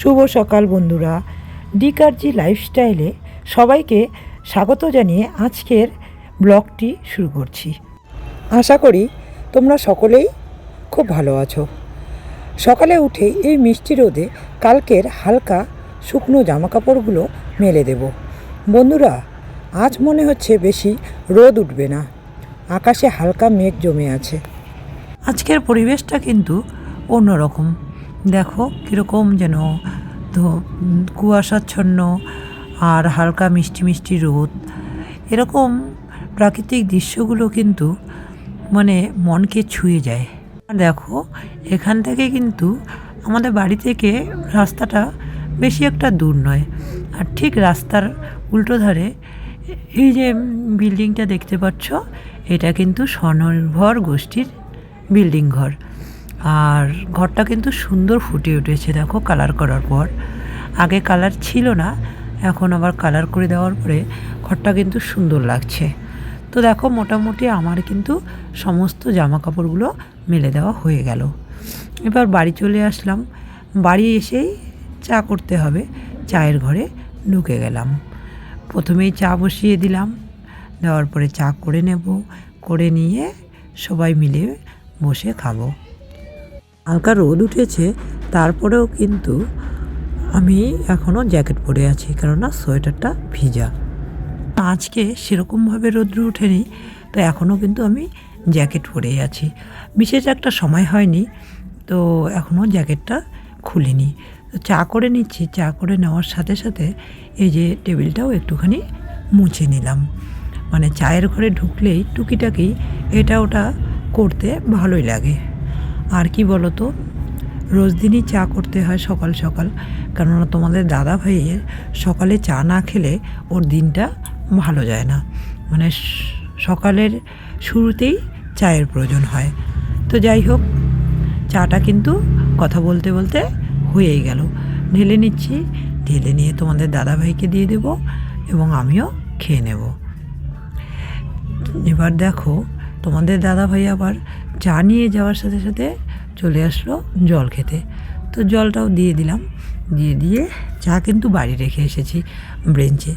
শুভ সকাল বন্ধুরা। ডিকারজি লাইফস্টাইলে সবাইকে স্বাগত জানিয়ে আজকের ব্লগটি শুরু করছি। আশা করি তোমরা সকলেই খুব ভালো আছো। সকালে উঠে এই মিষ্টি রোদে কালকের হালকা শুকনো জামাকাপড়গুলো মেলে দেব। বন্ধুরা, আজ মনে হচ্ছে বেশি রোদ উঠবে না। আকাশে হালকা মেঘ জমে আছে। আজকের পরিবেশটা কিন্তু অন্যরকম। দেখো কীরকম যেন কুয়াশাচ্ছন্ন আর হালকা মিষ্টি মিষ্টি রোদ। এরকম প্রাকৃতিক দৃশ্যগুলো কিন্তু মানে মনকে ছুঁয়ে যায়। দেখো, এখান থেকে কিন্তু আমাদের বাড়ি থেকে রাস্তাটা বেশি একটা দূর নয়। আর ঠিক রাস্তার উল্টো ধারে এই যে বিল্ডিংটা দেখতে পাচ্ছ, এটা কিন্তু স্বনির্ভর গোষ্ঠীর বিল্ডিং ঘর। আর ঘরটা কিন্তু সুন্দর ফুটে উঠেছে, দেখো কালার করার পর। আগে কালার ছিল না, এখন আবার কালার করে দেওয়ার পরে ঘরটা কিন্তু সুন্দর লাগছে। তো দেখো মোটামুটি আমার কিন্তু সমস্ত জামা কাপড়গুলো মেলে দেওয়া হয়ে গেল। এবার বাড়ি চলে আসলাম। বাড়ি এসেই চা করতে হবে। চায়ের ঘরে ঢুকে গেলাম। প্রথমেই চা বসিয়ে দিলাম। দেওয়ার পরে চা করে নেব। করে নিয়ে সবাই মিলে বসে খাব। হালকা রোদ উঠেছে, তারপরেও কিন্তু আমি এখনও জ্যাকেট পরে আছি, কেননা সোয়েটারটা ভিজা। আজকে সেরকমভাবে রোদ্র ওঠেনি, তো এখনও কিন্তু আমি জ্যাকেট পরেই আছি। বিশেষ একটা সময় হয়নি, তো এখনও জ্যাকেটটা খুলিনি। তো চা করে নিচ্ছি, চা করে নেওয়ার সাথে সাথে এই যে টেবিলটাও একটুখানি মুছে নিলাম। মানে চায়ের ঘরে ঢুকলেই টুকিটাকি এটা ওটা করতে ভালোই লাগে। আর কি বলো তো রোজ দিনই চা করতে হয় সকাল সকাল। কেননা তোমাদের দাদা ভাইয়ের সকালে চা না খেলে ওর দিনটা ভালো যায় না। মানে সকালের শুরুতেই চায়ের প্রয়োজন হয়। তো যাই হোক, চাটা কিন্তু কথা বলতে বলতে হয়েই গেল। ঢেলে নিচ্ছি, ঢেলে নিয়ে তোমাদের দাদা ভাইকে দিয়ে দেব এবং আমিও খেয়ে নেব। এবার দেখো, তোমাদের দাদা ভাই আবার চা নিয়ে যাওয়ার সাথে সাথে চলে আসলো জল খেতে। তো জলটাও দিয়ে দিলাম। দিয়ে দিয়ে চা কিন্তু বাড়ি রেখে এসেছি ব্রেঞ্চে।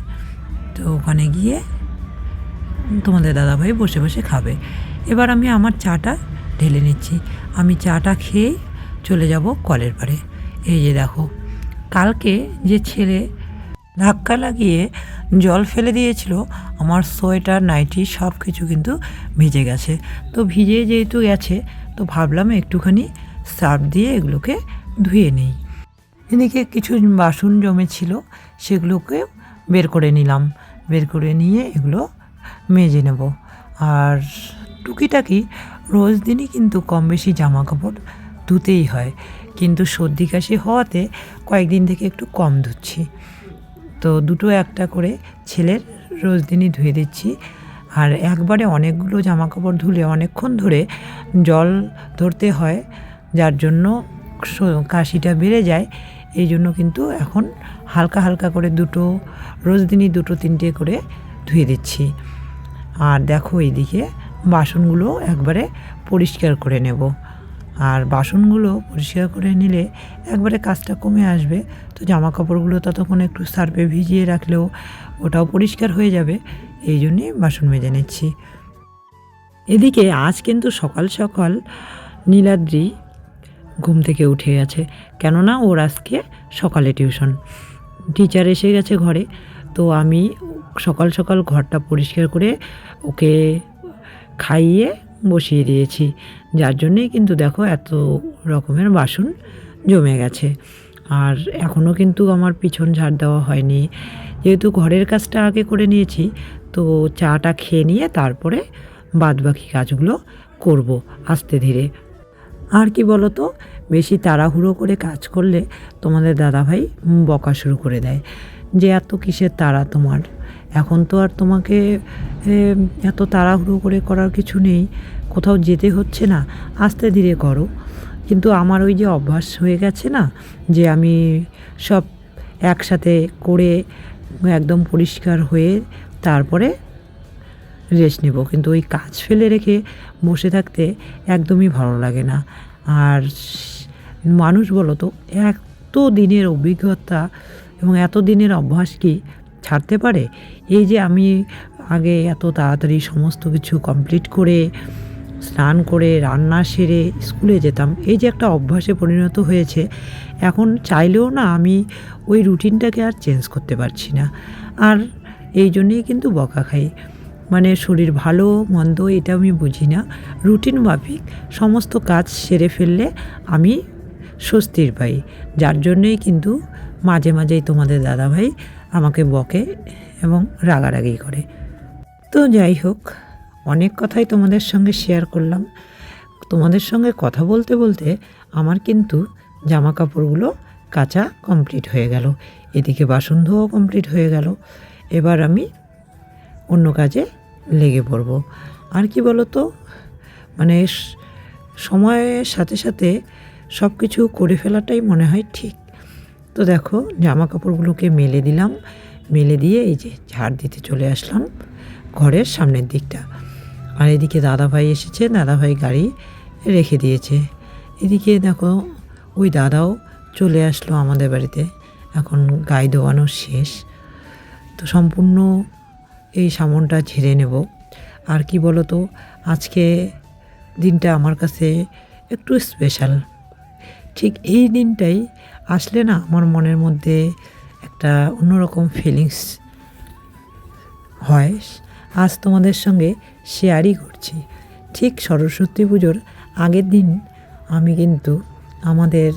তো ওখানে গিয়ে তোমাদের দাদা ভাই বসে বসে খাবে। এবার আমি আমার চাটা ঢেলে নিচ্ছি। আমি চাটা খেয়ে চলে যাব কলের পাড়ে। এই যে দেখো, কালকে যে ছেলে ধাক্কা লাগিয়ে জল ফেলে দিয়েছিল। আমার সোয়েটার, নাইটি সব কিছু কিন্তু ভিজে গেছে। তো ভিজে যেহেতু গেছে, তো ভাবলাম একটুখানি সার্ফ দিয়ে এগুলোকে ধুয়ে নেই। এদিকে কিছু বাসন জমেছিল, সেগুলোকে বের করে নিলাম। বের করে নিয়ে এগুলো মেজে নেব। আর টুকিটাকি রোজ দিনই কিন্তু কম বেশি জামা কাপড় ধুতেই হয়। কিন্তু সর্দি কাশি হওয়াতে কয়েকদিন থেকে একটু কম ধুচ্ছি। তো দুটো একটা করে ছেলের রোজ দিনই ধুয়ে দিচ্ছি। আর একবারে অনেকগুলো জামা কাপড় ধুলে অনেকক্ষণ ধরে জল ধরতে হয়, যার জন্য কাশিটা বেড়ে যায়। এই জন্য কিন্তু এখন হালকা হালকা করে দুটো রোজ দিনই দুটো তিনটে করে ধুয়ে দিচ্ছি। আর দেখো এইদিকে বাসনগুলো একবারে পরিষ্কার করে নেব। আর বাসনগুলো পরিষ্কার করে নিলে একবারে কাজটা কমে আসবে। তো জামা কাপড়গুলো ততক্ষণ একটু সার্ফে ভিজিয়ে রাখলেও ওটাও পরিষ্কার হয়ে যাবে। এই জন্যে বাসন মেজে নিচ্ছি। এদিকে আজ কিন্তু সকাল সকাল নীলাদ্রি ঘুম থেকে উঠে গেছে। কেননা ওর আজকে সকালে টিউশন। টিচার এসে গেছে ঘরে। তো আমি সকাল সকাল ঘরটা পরিষ্কার করে ওকে খাইয়ে বসিয়ে দিয়েছি। যার জন্যেই কিন্তু দেখো এত রকমের বাসন জমে গেছে। আর এখনও কিন্তু আমার পিছন ঝাড় দেওয়া হয়নি। যেহেতু ঘরের কাজটা আগে করে নিয়েছি, তো চাটা খেয়ে নিয়ে তারপরে বাদবাকি কাজগুলো করব আস্তে ধীরে। আর কি বলো তো বেশি তাড়াহুড়ো করে কাজ করলে তোমাদের দাদাভাই বকা শুরু করে দেয় যে, এত কিসের তাড়া তোমার? এখন তো আর তোমাকে এত তাড়াহুড়ো করে করার কিছু নেই। কোথাও যেতে হচ্ছে না, আস্তে ধীরে করো। কিন্তু আমার ওই যে অভ্যাস হয়ে গেছে না, যে আমি সব একসাথে করে একদম পরিষ্কার হয়ে তারপরে রেস্ট নেব। কিন্তু ওই কাজ ফেলে রেখে বসে থাকতে একদমই ভালো লাগে না। আর মানুষ বলো তো, এত দিনের অভিজ্ঞতা এবং এত দিনের অভ্যাস কি ছাড়তে পারে? এই যে আমি আগে এত তাড়াতাড়ি সমস্ত কিছু কমপ্লিট করে স্নান করে, রান্না সেরে স্কুলে যেতাম। এই যে একটা অভ্যাসে পরিণত হয়েছে, এখন চাইলেও না আমি ওই রুটিনটাকে আর চেঞ্জ করতে পারছি না। আর এই জন্যেই কিন্তু বকা খাই। মানে শরীর ভালো, মন্দ, এটা আমি বুঝি না। রুটিন মাফিক, সমস্ত কাজ সেরে ফেললে আমি স্বস্তির পাই। যার জন্যই কিন্তু মাঝে মাঝেই তোমাদের দাদাভাই আমাকে বকে এবং রাগারাগি করে। তো যাই হোক অনেক কথাই তোমাদের সঙ্গে শেয়ার করলাম। তোমাদের সঙ্গে কথা বলতে বলতে আমার কিন্তু জামা কাপড়গুলো কাচা কমপ্লিট হয়ে গেল। এদিকে বাসন ধোয়াও কমপ্লিট হয়ে গেল। এবার আমি অন্য কাজে লেগে পড়ব। আর কি বলো তো মানে সময়ের সাথে সাথে সব কিছু করে ফেলাটাই মনে হয় ঠিক। তো দেখো জামা কাপড়গুলোকে মেলে দিলাম। মেলে দিয়ে এই যে ঝাড় দিতে চলে আসলাম ঘরের সামনের দিকটা। আর এদিকে দাদাভাই এসেছে, দাদাভাই গাড়ি রেখে দিয়েছে। এদিকে দেখো, ওই দাদাও চলে আসলো আমাদের বাড়িতে। এখন গায়ে দোয়ানো শেষ। তো সম্পূর্ণ এই সামনটা ঝেড়ে নেব। আর কি বলো তো আজকে দিনটা আমার কাছে একটু স্পেশাল ঠিক এই দিনটাই আসলে না আমার মনের মধ্যে একটা অন্যরকম ফিলিংস হয়। আজ তোমাদের সঙ্গে শেয়ারই করছি। ঠিক সরস্বতী পুজোর আগের দিন আমি কিন্তু আমাদের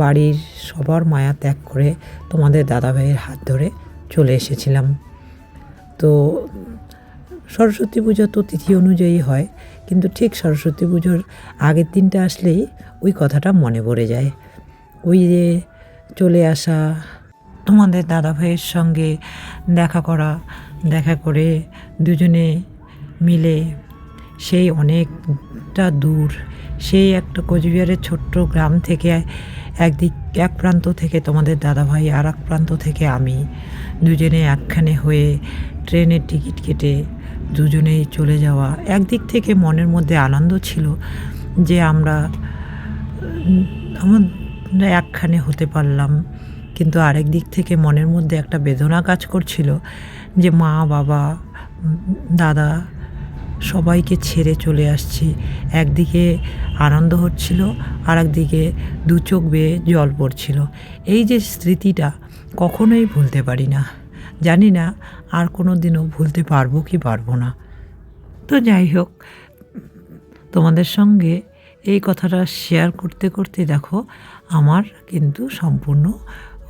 বাড়ির সবার মায়া ত্যাগ করে তোমাদের দাদাভাইয়ের হাত ধরে চলে এসেছিলাম। তো সরস্বতী পুজো তো তিথি অনুযায়ী হয়, কিন্তু ঠিক সরস্বতী পুজোর আগের দিনটা আসলেই ওই কথাটা মনে পড়ে যায়। ওই যে চলে আসা তোমাদের দাদা ভাইয়ের সঙ্গে দেখা করা দেখা করে দুজনে মিলে সেই অনেকটা দূর, সেই একটা কোচবিহারের ছোট্ট গ্রাম থেকে একদিক, এক প্রান্ত থেকে তোমাদের দাদাভাই আর এক প্রান্ত থেকে আমি দুজনে একখানে হয়ে ট্রেনের টিকিট কেটে দুজনেই চলে যাওয়া। একদিক থেকে মনের মধ্যে আনন্দ ছিল যে আমরা আমরা একখানে হতে পারলাম, কিন্তু আরেক দিক থেকে মনের মধ্যে একটা বেদনা কাজ করছিল যে মা, বাবা, দাদা সবাইকে ছেড়ে চলে আসছি। একদিকে আনন্দ হচ্ছিল আর একদিকে দু চোখ বেয়ে জল পড়ছিল। এই যে স্মৃতিটা কখনোই ভুলতে পারি না। জানি না আর কোনো দিনও ভুলতে পারব কি পারব না। তো যাই হোক, তোমাদের সঙ্গে এই কথাটা শেয়ার করতে করতে দেখো, আমার কিন্তু সম্পূর্ণ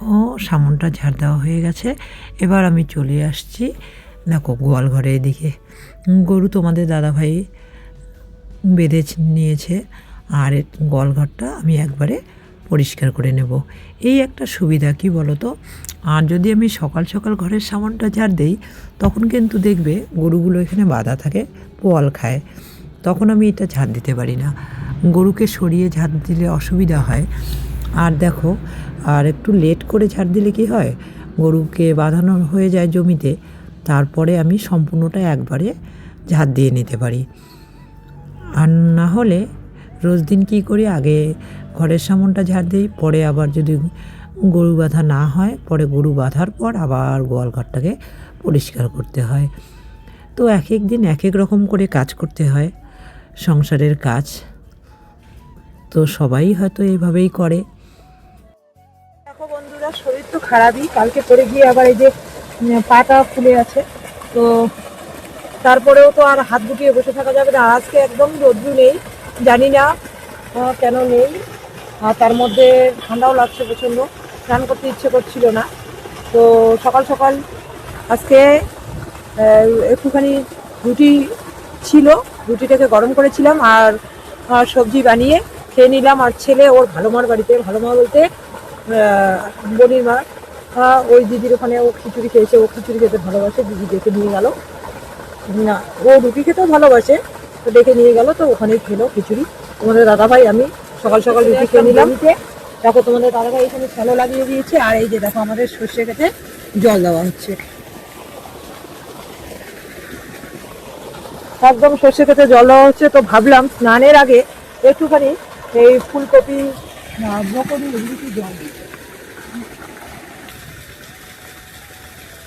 ও সামনটা ঝাড় দেওয়া হয়ে গেছে। এবার আমি চলে আসছি। দেখো, গোয়াল এদিকে। গরু তোমাদের দাদাভাই বেঁধে নিয়েছে আর এ গোয়ালঘরটা আমি একবারে পরিষ্কার করে নেব। এই একটা সুবিধা, কি বলো তো আর যদি আমি সকাল সকাল ঘরের সামানটা ঝাড় দেই, তখন কিন্তু দেখবে গরুগুলো এখানে বাঁধা থাকে, পোয়াল খায়। তখন আমি এটা ঝাড় দিতে পারি না। গরুকে সরিয়ে ঝাড় দিলে অসুবিধা হয়। আর দেখো, আর একটু লেট করে ঝাড় দিলে কি হয়? গরুকে বাঁধানো হয়ে যায় জমিতে, তারপরে আমি সম্পূর্ণটা একবারে ঝাড় দিয়ে নিতে পারি। আর না হলে রোজ দিন কী করি? আগে ঘরের সামনটা ঝাড় দিই, পরে আবার যদি গরু বাঁধা না হয়, পরে গরু বাঁধার পর আবার গোয়াল ঘরটাকে পরিষ্কার করতে হয়। তো এক এক দিন এক এক রকম করে কাজ করতে হয়, সংসারের কাজ। তো সবাই হয়তো এইভাবেই করে। তো খারাপই, কালকে পরে গিয়ে আবার এই যে পাটা ফুলে আছে। তো তারপরেও তো আর হাত গুটিয়ে বসে থাকা যাবে না। আজকে একদম রোদ্রু নেই, জানি না কেন নেই। আর তার মধ্যে ঠান্ডাও লাগছে প্রচণ্ড, স্নান করতে ইচ্ছে করছিল না। তো সকাল সকাল আজকে একটুখানি রুটি ছিল, রুটিটাকে গরম করেছিলাম আর সবজি বানিয়ে খেয়ে নিলাম। আর ছেলে ওর ভালো মার বাড়িতে, ভালো মা বলতে বনির মা ওই দিদির ওখানে ও খিচুড়ি খেয়েছে, ও খিচুড়ি খেতে ভালোবাসে, দিদি ডেকে নিয়ে গেল। না, ও রুটি খেতেও ভালোবাসে, তো ডেকে নিয়ে গেল, তো ওখানেই খেলো খিচুড়ি। তোমাদের দাদাভাই, আমি সকাল সকাল রুটি খেয়ে নিলাম। দেখো, তোমাদের দাদাভাই এখানে শ্যালো লাগিয়ে দিয়েছে, আর এই যে দেখো, আমাদের সর্ষে খেতে জল দেওয়া হচ্ছে। একদম সর্ষে খেতে জল দেওয়া হচ্ছে, তো ভাবলাম স্নানের আগে একটুখানি এই ফুলকপি ব্রকলি এগুলিতে জল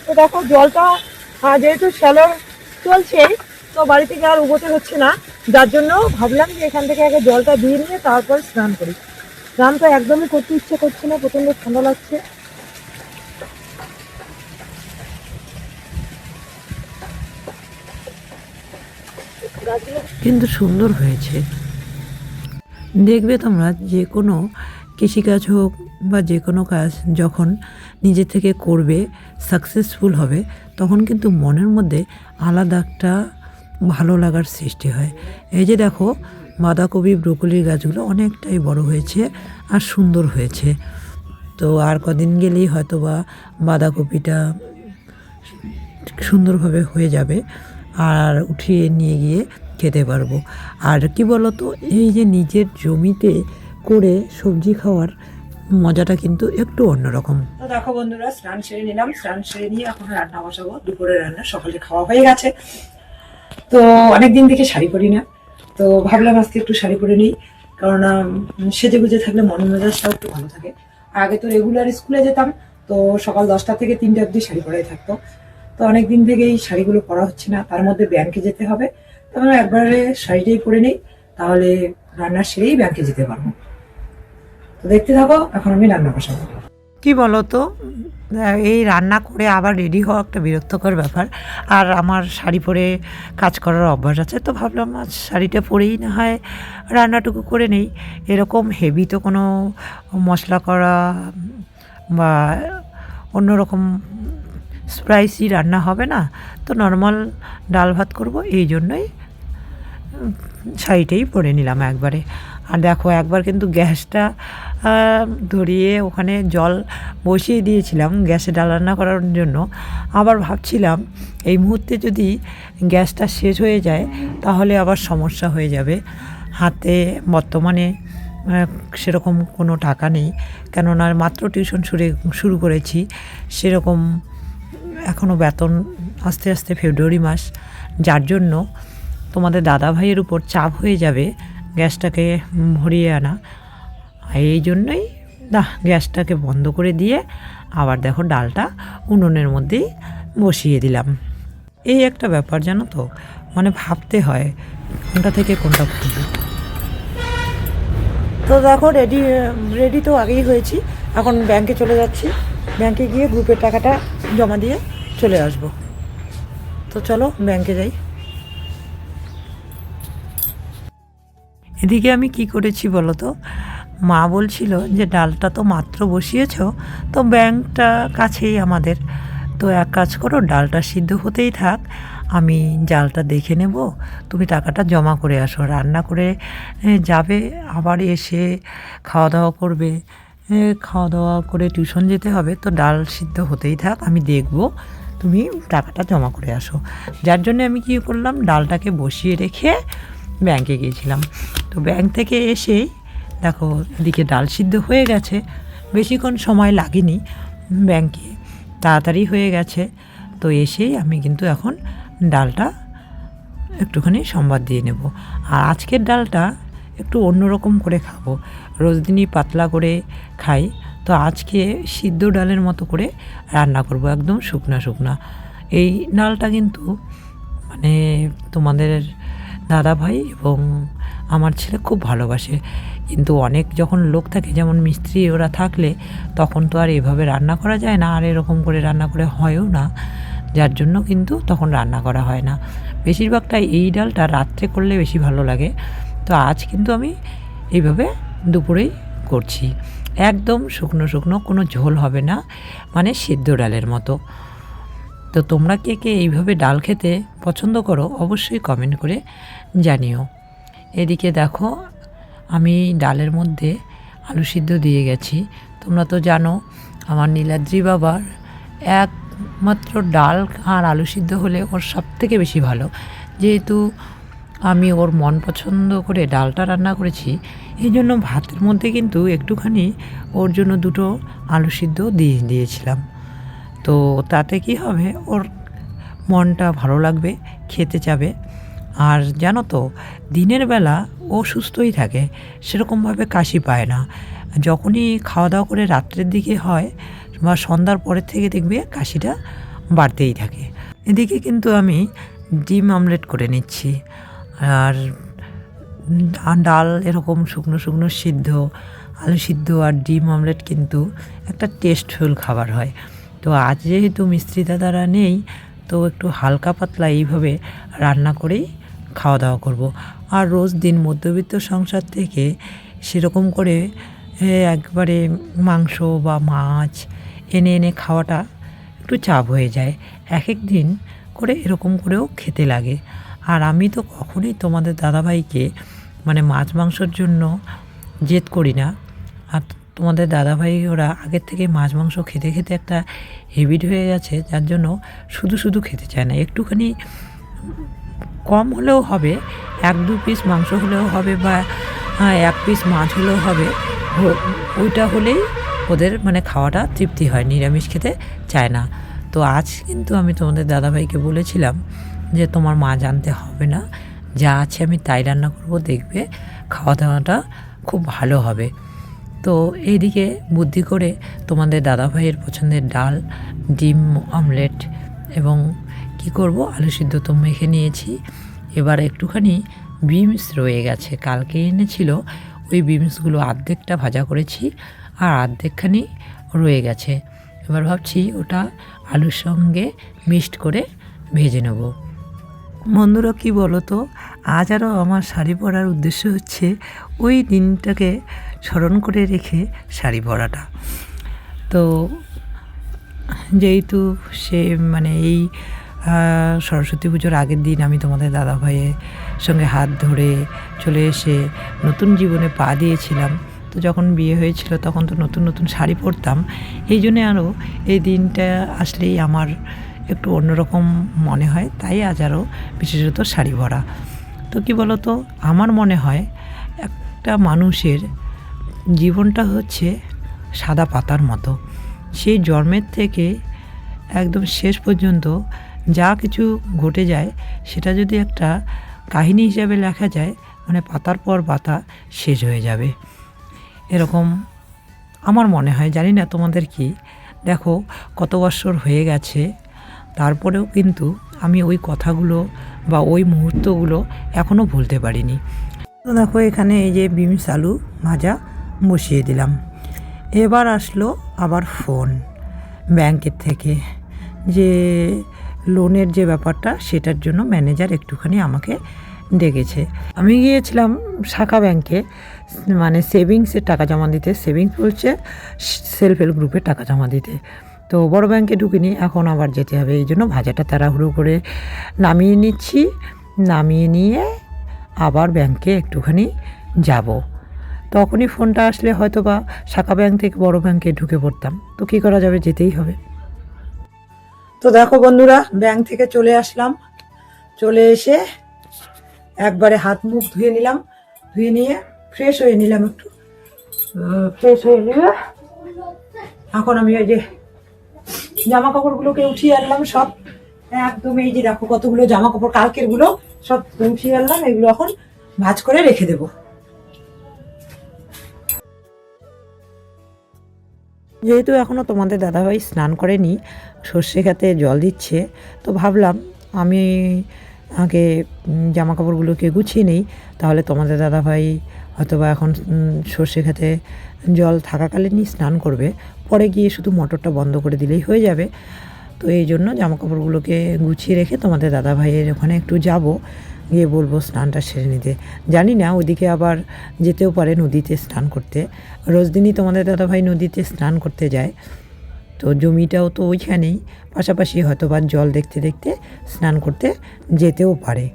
তো দেখো, জলটা যেহেতু শ্যালোর চলছে, তো বাড়ি থেকে আর উগোতে হচ্ছে না। যার জন্য ভাবলাম যে এখান থেকে আগে জলটা দিয়ে নিয়ে তারপর স্নান করি। স্নান তো একদমই করতে ইচ্ছে করছে না, প্রচণ্ড ঠান্ডা লাগছে। কিন্তু সুন্দর হয়েছে। দেখবে তোমরা যে কোনো কৃষিকাজ হোক বা যে কোনো কাজ যখন নিজে থেকে করবে সাকসেসফুল হবে, তখন কিন্তু মনের মধ্যে আলাদা একটা ভালো লাগার সৃষ্টি হয়। এই যে দেখো, বাঁধাকপি, ব্রোকলির গাছগুলো অনেকটাই বড় হয়েছে আর সুন্দর হয়েছে। তো আর কদিন গেলেই হয়তো বা বাঁধাকপিটা সুন্দরভাবে হয়ে যাবে। আর উঠিয়ে নিয়ে গিয়ে খেতে পারব। আর কি বলতো, এই যে নিজের জমিতে করে সবজি খাওয়ার মজাটা কিন্তু একটু অন্যরকম। তো দেখো বন্ধুরা, স্নান সেরে নিলাম। স্নান সেরে নিয়ে এখন রান্না বসাবো। দুপুরে রান্না সকালে খাওয়া হয়ে গেছে। তো অনেকদিন থেকে শাড়ি পরি না। তো ভাবলাম আজকে একটু শাড়ি পরে নিই। কারণ সেজে গুজে থাকলে মন মেজাজটাও একটু ভালো থাকে। আগে তো রেগুলার স্কুলে যেতাম, তো সকাল দশটা থেকে তিনটে অবধি শাড়ি পরাই থাকতো। তো অনেক দিন থেকে এই শাড়িগুলো পরা হচ্ছে না। তার মধ্যে ব্যাংকে যেতে হবে। তো আমরা একবারে শাড়িটাই পরে নিই, তাহলে রান্না সেরেই ব্যাংকে যেতে পারব। তো দেখতে থাকো, এখন আমি রান্না বসাবো। কি বলতো? এই রান্না করে আবার রেডি হওয়া একটা বিরক্তকর ব্যাপার। আর আমার শাড়ি পরে কাজ করার অভ্যাস আছে, তো ভাবলাম আজ শাড়িটা পরেই না হয় রান্নাটুকু করে নেই। এরকম হেভি তো কোনো মশলা করা বা অন্যরকম স্পাইসি রান্না হবে না। তো নর্মাল ডাল ভাত করব, এই জন্যই শাড়িটাই পরে নিলাম একবারে। আর দেখো, একবার কিন্তু গ্যাসটা ধরিয়ে ওখানে জল বসিয়ে দিয়েছিলাম গ্যাসে ডাল রান্না করার জন্য। আবার ভাবছিলাম, এই মুহূর্তে যদি গ্যাসটা শেষ হয়ে যায়, তাহলে আবার সমস্যা হয়ে যাবে। হাতে বর্তমানে সেরকম কোনো টাকা নেই। কেননা মাত্র টিউশন শুরু শুরু করেছি, সেরকম এখনও বেতন আস্তে আস্তে ফেব্রুয়ারি মাস। যার জন্য তোমাদের দাদা ভাইয়ের উপর চাপ হয়ে যাবে গ্যাসটাকে ভরিয়ে আনা। এই জন্যই না, গ্যাসটাকে বন্ধ করে দিয়ে আবার দেখো ডালটা উনুনের মধ্যেই বসিয়ে দিলাম। এই একটা ব্যাপার জানো তো মানে ভাবতে হয় কোনটা থেকে কোনটা করব তো দেখো রেডি রেডি তো আগেই হয়েছি, এখন ব্যাংকে চলে যাচ্ছি। ব্যাংকে গিয়ে গ্রুপের টাকাটা জমা দিয়ে চলে আসব। তো চলো ব্যাংকে যাই। এদিকে আমি কি করেছি বলো তো? মা বলছিল যে, ডালটা তো মাত্র বসিয়েছ, তো ব্যাংকটা কাছেই আমাদের। তো এক কাজ করো, ডালটা সিদ্ধ হতেই থাক, আমি জালটা দেখে নেব। তুমি টাকাটা জমা করে আসো। রান্না করে যাবে, আবার এসে খাওয়া দাওয়া করবে। খাওয়া দাওয়া করে টিউশন যেতে হবে, তো ডাল সিদ্ধ হতেই থাক, আমি দেখব। তুমি টাকাটা জমা করে আসো। যার জন্য আমি কী করলাম, ডালটাকে বসিয়ে রেখে ব্যাংকে গিয়েছিলাম। তো ব্যাংক থেকে এসেই দেখো এদিকে ডাল সিদ্ধ হয়ে গেছে। বেশিক্ষণ সময় লাগেনি ব্যাংকে তাড়াতাড়ি হয়ে গেছে। তো এসেই আমি কিন্তু এখন ডালটা একটুখানি সম্বাদ দিয়ে নেব। আর আজকের ডালটা একটু অন্যরকম করে খাব। রোজদিনই পাতলা করে খাই। তো আজকে সিদ্ধ ডালের মতো করে রান্না করব, একদম শুকনা শুকনা। এই ডালটা কিন্তু মানে তোমাদের দাদা ভাই এবং আমার ছেলে খুব ভালোবাসে। কিন্তু অনেক যখন লোক থাকে, যেমন মিস্ত্রি ওরা থাকলে তখন তো আর এভাবে রান্না করা যায় না, আর এরকম করে রান্না করে হয়ও না। যার জন্য কিন্তু তখন রান্না করা হয় না। বেশিরভাগটাই এই ডালটা রাত্রে করলে বেশি ভালো লাগে। তো আজ কিন্তু আমি এইভাবে দুপুরেই করছি। একদম শুকনো শুকনো কোনো ঝোল হবে না মানে সিদ্ধ ডালের মতো। তো তোমরা কে কে এইভাবে ডাল খেতে পছন্দ করো অবশ্যই কমেন্ট করে জানিও। এদিকে দেখো, আমি ডালের মধ্যে আলু সিদ্ধ দিয়ে গেছি। তোমরা তো জানো, আমার নীলাদ্রি বাবার একমাত্র ডাল আর আলু সিদ্ধ হলে ওর সব থেকে বেশি ভালো। যেহেতু আমি ওর মন পছন্দ করে ডালটা রান্না করেছি এই জন্য ভাতের মধ্যে কিন্তু একটুখানি ওর জন্য দুটো আলু সিদ্ধ দিয়ে দিয়েছিলাম। তো তাতে কি হবে? ওর মনটা ভালো লাগবে, খেতে যাবে আর জানো তো, দিনের বেলা ও সুস্থই থাকে, সেরকমভাবে কাশি পায় না। যখনই খাওয়া দাওয়া করে রাত্রের দিকে হয় বা সন্ধ্যার পরের থেকে দেখবে কাশিটা বাড়তেই থাকে। এদিকে কিন্তু আমি ডিম আমলেট করে নিচ্ছি। আর ডাল এরকম শুকনো শুকনো সিদ্ধ, আলু সিদ্ধ আর ডিম আমলেট কিন্তু একটা টেস্টফুল খাবার হয়। তো আজ যেহেতু মিস্ত্রি দাদারা নেই, তো একটু হালকা পাতলা এইভাবে রান্না করেই খাওয়া দাওয়া করব। আর রোজ দিন মধ্যবিত্ত সংসার থেকে সেরকম করে একবারে মাংস বা মাছ এনে এনে খাওয়াটা একটু চাপ হয়ে যায়। এক এক দিন করে এরকম করেও খেতে লাগে। আর আমি তো কখনোই তোমাদের দাদাভাইকে মানে মাছ মাংসর জন্য জেদ করি না। তোমাদের দাদাভাই ওরা আগের থেকে মাছ মাংস খেতে খেতে একটা হেবিট হয়ে গেছে যার জন্য শুধু শুধু খেতে চায় না। একটুখানি কম হলেও হবে এক দু পিস মাংস হলেও হবে বা আহ, এক পিস মাছ হলেও হবে ওইটা হলেই ওদের মানে খাওয়াটা তৃপ্তি হয় নিরামিষ খেতে চায় না। তো আজ কিন্তু আমি তোমাদের দাদাভাইকে বলেছিলাম যে তোমার মা জানতে হবে না যা আছে আমি তাই রান্না করব দেখবে খাওয়া দাওয়াটা খুব ভালো হবে। তো এইদিকে বুদ্ধি করে তোমাদের দাদাভাইয়ের পছন্দের ডাল, ডিম, অমলেট এবং কি করব? আলু সিদ্ধ তো মেখে নিয়েছি। এবার একটুখানি বিমস রয়ে গেছে। কালকে এনেছিল, ওই বিমসগুলো অর্ধেকটা ভাজা করেছি আর অর্ধেকখানি রয়ে গেছে। এবার ভাবছি ওটা আলুর সঙ্গে মিক্সড করে ভেজে নেব। বন্ধুরা, কি বলো তো আজ আরও আমার শাড়ি পরার উদ্দেশ্য হচ্ছে ওই দিনটাকে স্মরণ করে রেখে শাড়ি পরাটা। তো যেহেতু সে মানে এই সরস্বতী পুজোর আগের দিন আমি তোমাদের দাদা ভাইয়ের সঙ্গে হাত ধরে চলে এসে নতুন জীবনে পা দিয়েছিলাম। তো যখন বিয়ে হয়েছিল তখন তো নতুন নতুন শাড়ি পরতাম। এই জন্যে আরও এই দিনটা আসলেই আমার একটু অন্যরকম মনে হয়, তাই আজ আরও বিশেষত শাড়ি ভরা তো কী বলো তো আমার মনে হয় একটা মানুষের জীবনটা হচ্ছে সাদা পাতার মতো। সেই জন্মের থেকে একদম শেষ পর্যন্ত যা কিছু ঘটে যায়, সেটা যদি একটা কাহিনী হিসাবে লেখা যায় মানে পাতার পর পাতা শেষ হয়ে যাবে। এরকম আমার মনে হয়। জানি না তোমাদের কি। দেখো, কত বছর হয়ে গেছে, তারপরেও কিন্তু আমি ওই কথাগুলো বা ওই মুহূর্তগুলো এখনও ভুলতে পারিনি। তো দেখো, এখানে এই যে বিমস আলু ভাজা বসিয়ে দিলাম। এবার আসলো আবার ফোন ব্যাংকের থেকে যে লোনের যে ব্যাপারটা সেটার জন্য ম্যানেজার একটুখানি আমাকে ডেকেছে। আমি গিয়েছিলাম শাখা ব্যাংকে মানে সেভিংসের টাকা জমা দিতে। সেভিংস বলছে সেলফ হেল্প গ্রুপে টাকা জমা দিতে। তো বড় ব্যাংকে ঢুকিনি, এখন আবার যেতে হবে। এই জন্য ভাজাটা তাড়াহুড়ো করে নামিয়ে নিচ্ছি। নামিয়ে নিয়ে আবার ব্যাংকে একটুখানি যাব। তখনই ফোনটা আসলে হয়তো বা শাখা ব্যাংক থেকে বড় ব্যাংকে ঢুকে পড়তাম। তো কী করা যাবে যেতেই হবে। তো দেখো বন্ধুরা, ব্যাংক থেকে চলে আসলাম। চলে এসে একবারে হাত মুখ ধুয়ে নিলাম। ধুয়ে নিয়ে ফ্রেশ হয়ে নিলাম একটু। ফ্রেশ হয়ে নিয়ে এখন আমি ওই যে জামা কাপড়গুলোকে উঠিয়ে আনলাম সব। একদম এই যে দেখো কতগুলো জামা কাপড় কালকেরগুলো সব উঠিয়ে আনলাম। এগুলো এখন ভাজ করে রেখে দেবো। যেহেতু এখনও তোমাদের দাদাভাই স্নান করেনি, সর্ষে খেতে জল দিচ্ছে, তো ভাবলাম আমি আগে জামা কাপড়গুলোকে গুছিয়ে নেই, তাহলে তোমাদের দাদাভাই হয়তো বা এখন সর্ষে খেতে জল থাকাকালীনই স্নান করবে, পরে গিয়ে শুধু মোটরটা বন্ধ করে দিলেই হয়ে যাবে। তো এই জন্য জামা কাপড়গুলোকে গুছিয়ে রেখে তোমাদের দাদাভাইয়ের ওখানে একটু যাব। গিয়ে বলব স্নানটা সেরে নিতে। জানি না ওদিকে আবার যেতেও পারে নদীতে স্নান করতে। রোজ দিনই তোমাদের দাদাভাই নদীতে স্নান করতে যায়। তো জমিটাও তো ওইখানেই, পাশাপাশি হয়তো বা জল দেখতে দেখতে স্নান করতে যেতেও পারে।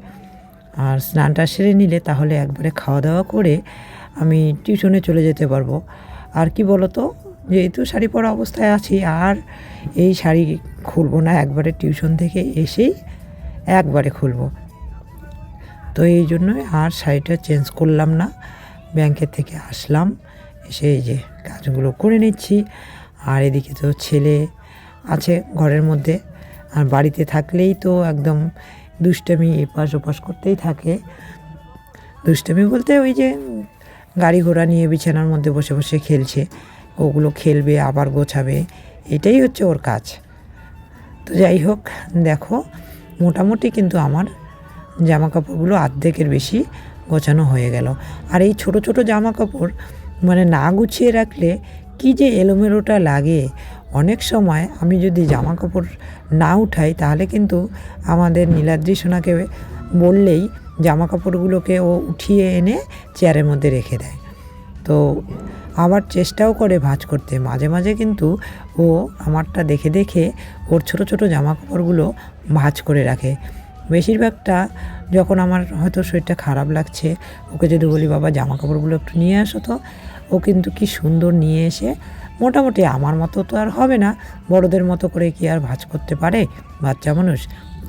আর স্নানটা সেরে নিলে তাহলে একবারে খাওয়া দাওয়া করে আমি টিউশনে চলে যেতে পারব। আর কি বলো তো যেহেতু শাড়ি পরা অবস্থায় আছি, আর এই শাড়ি খুলবো না, একবারে টিউশন থেকে এসেই একবারে খুলবো। তো এই জন্যই আর শাড়িটা চেঞ্জ করলাম না। ব্যাংকের থেকে আসলাম, এসে এই যে কাজগুলো করে নিচ্ছি। আর এদিকে তো ছেলে আছে ঘরের মধ্যে, আর বাড়িতে থাকলেই তো একদম দুষ্টামি এপাশ ওপাশ করতেই থাকে। দুষ্টামি বলতে ওই যে গাড়ি ঘোড়া নিয়ে বিছানার মধ্যে বসে বসে খেলছে, ওগুলো খেলবে, আবার গোছাবে, এটাই হচ্ছে ওর কাজ। তো যাই হোক, দেখো, মোটামুটি কিন্তু আমার জামা কাপড়গুলো অর্ধেকের বেশি গোছানো হয়ে গেল। আর এই ছোট ছোট জামা কাপড় মানে না গুছিয়ে রাখলে কি যে এলোমেলোটা লাগে। অনেক সময় আমি যদি জামা কাপড় না উঠাই, তাহলে কিন্তু আমাদের নীলাদ্রি সোনাকে বললেই জামা কাপড়গুলোকে ও উঠিয়ে এনে চেয়ারের মধ্যে রেখে দেয়। তো আবার চেষ্টাও করে ভাঁজ করতে। মাঝে মাঝে কিন্তু ও আমারটা দেখে দেখে ওর ছোট ছোট জামা কাপড়গুলো ভাঁজ করে রাখে। বেশিরভাগটা যখন আমার হয়তো শরীরটা খারাপ লাগছে, ওকে যদি বলি, বাবা জামা কাপড়গুলো একটু নিয়ে আসো তো। ও কিন্তু কি সুন্দর নিয়ে এসে মোটামুটি আমার মতো তো আর হবে না, বড়দের মতো করে কি আর ভাঁজ করতে পারে বাচ্চা মানুষ?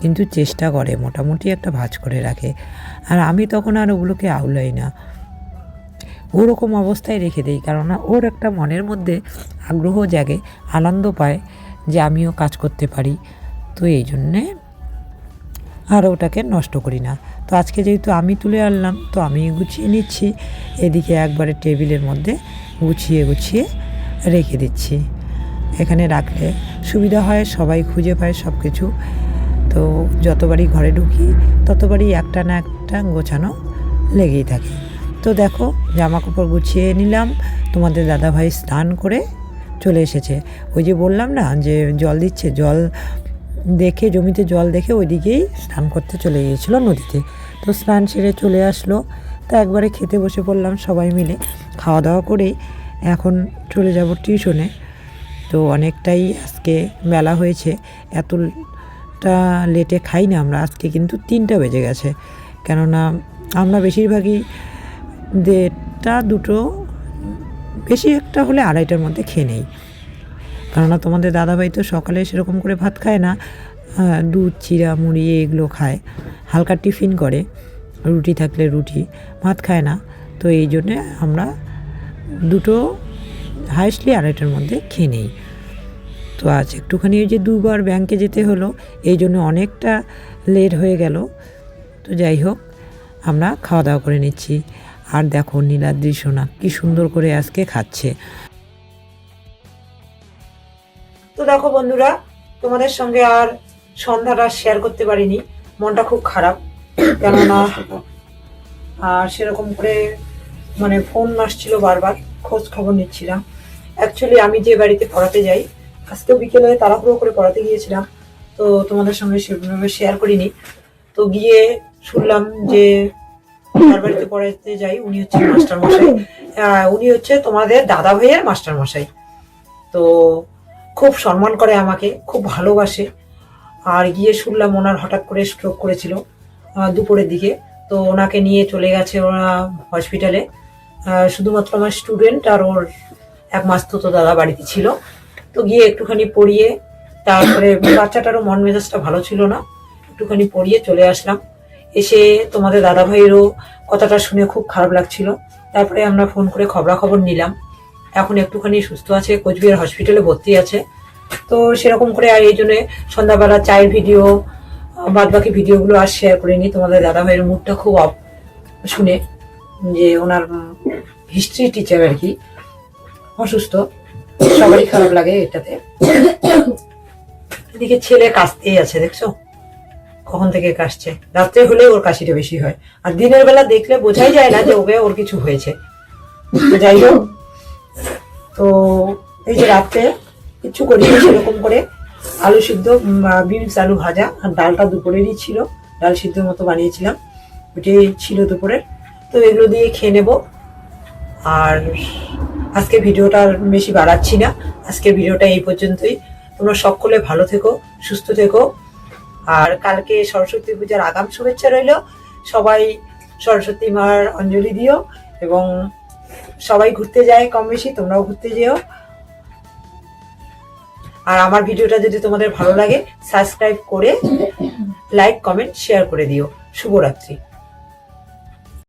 কিন্তু চেষ্টা করে, মোটামুটি একটা ভাঁজ করে রাখে। আর আমি তখন আর ওগুলোকে আউলাই না। ওরকম অবস্থায় রেখে দিই, কেননা ওর একটা মনের মধ্যে আগ্রহ জাগে, আনন্দ পায় যে আমিও কাজ করতে পারি। তো এই জন্যে আর ওটাকে নষ্ট করি না। তো আজকে যেহেতু আমি তুলে আনলাম, তো আমি গুছিয়ে নিচ্ছি। এদিকে একবারে টেবিলের মধ্যে গুছিয়ে গুছিয়ে রেখে দিচ্ছি। এখানে রাখলে সুবিধা হয়, সবাই খুঁজে পায় সব কিছু তো যতবারই ঘরে ঢুকি, ততবারই একটা না একটা গোছানো লেগেই থাকে। তো দেখো জামা কাপড় গুছিয়ে নিলাম। তোমাদের দাদাভাই স্নান করে চলে এসেছে। ওই যে বললাম না, যে জল দিচ্ছে, জল দেখে, জমিতে জল দেখে ওইদিকেই স্নান করতে চলে গিয়েছিল নদীতে। তো স্নান সেরে চলে আসলো। তো একবারে খেতে বসে পড়লাম সবাই মিলে। খাওয়া দাওয়া করে এখন চলে যাব টিউশনে। তো অনেকটাই আজকে মেলা হয়েছে। এতটা লেটে খাই না আমরা। আজকে কিন্তু তিনটা বেজে গেছে। কেননা আমরা বেশিরভাগই দেড়টা দুটো, বেশি একটা হলে আড়াইটার মধ্যে খেয়ে নেই। কেননা তোমাদের দাদাভাই তো সকালে সেরকম করে ভাত খায় না দুধ, চিরা, মুড়ি, এগুলো খায়। হালকা টিফিন করে, রুটি থাকলে রুটি, ভাত খায় না। তো এই জন্যে আমরা দুটো হাইস্টলি আড়াইটার মধ্যে খেয়ে নেই। তো আজ একটুখানি ওই যে দুবার ব্যাংকে যেতে হলো, এই জন্য অনেকটা লেট হয়ে গেল। তো যাই হোক, আমরা খাওয়া দাওয়া করে নিচ্ছি। আর দেখো নীলাদ্রি সোনা কি সুন্দর করে আজকে খাচ্ছে। তো দেখো বন্ধুরা তোমাদের সঙ্গে আর সন্ধ্যাটা শেয়ার করতে পারিনি। মনটা খুব খারাপ। কেননা আর সেরকম করে মানে ফোন আসছিল বারবার খোঁজ খবর নিচ্ছিলাম। অ্যাকচুয়ালি আমি যে বাড়িতে পড়াতে যাই আজকেও বিকেলে তাড়াহুড়ো করে পড়াতে গিয়েছিলাম তো তোমাদের সঙ্গে সেভাবে শেয়ার করিনি। তো গিয়ে শুনলাম যে যার বাড়িতে পড়াতে যাই উনি হচ্ছে মাস্টার মশাই উনি হচ্ছে তোমাদের দাদা ভাইয়ের মাস্টার মশাই তো খুব সম্মান করে আমাকে, খুব ভালোবাসে। আর গিয়ে শুনলাম ওনার হঠাৎ করে স্ট্রোক করেছিল দুপুরের দিকে। তো ওনাকে নিয়ে চলে গেছে ওরা হসপিটালে শুধুমাত্র আমার স্টুডেন্ট আর ওর এক মাস তো দাদা বাড়িতে ছিল। তো গিয়ে একটুখানি পড়িয়ে, তারপরে বাচ্চাটারও মন মেজাজটা ভালো ছিল না। একটুখানি পড়িয়ে চলে আসলাম। এসে তোমাদের দাদা ভাইয়েরও কথাটা শুনে খুব খারাপ লাগছিল। তারপরে আমরা ফোন করে খবরাখবর নিলাম। এখন একটুখানি সুস্থ আছে, কোচবিহার হসপিটালে ভর্তি আছে। তো সেরকম করে আর এই জন্যে সন্ধ্যাবেলা চায়ের ভিডিও বাদ বাকি ভিডিওগুলো আর শেয়ার করিনি। তোমাদের দাদা ভাইয়ের মুডটা খুব অফ শুনে, যে ওনার হিস্ট্রি টিচার আর কি, অসুস্থ। সবারই খারাপ লাগে এটাতে। এদিকে ছেলে কাশতেই আছে, দেখছ? কখন থেকে কাশছে? রাত্রে হলে ওর কাশিটা বেশি হয়। আর দিনের বেলা দেখলে বোঝাই যায় না যে ওকে ওর কিছু হয়েছে। যাই হোক তো এই যে রাত্রে কিছু করিনি, সেরকম করে আলু সিদ্ধ বিনস আলু ভাজা আর ডালটা দুপুরেরই ছিল। ডাল সিদ্ধ মতো বানিয়েছিলাম। ওটাই ছিল দুপুরের। তো এগুলো দিয়ে খেয়ে নেব। আর আজকে ভিডিওটা বেশি বাড়াচ্ছি না। আজকে ভিডিওটা এই পর্যন্তই। তোমরা সকলে ভালো থেকো, সুস্থ থেকো। আর কালকে সরস্বতী পূজার আগাম শুভেচ্ছা রইল। সবাই সরস্বতী মার অঞ্জলি দিও এবং সবাই ঘুরতে যায় কম বেশি, তোমরাও ঘুরতে যেও। আর আমার ভিডিওটা যদি তোমাদের ভালো লাগে, সাবস্ক্রাইব করে লাইক কমেন্ট শেয়ার করে দিও। শুভরাত্রি।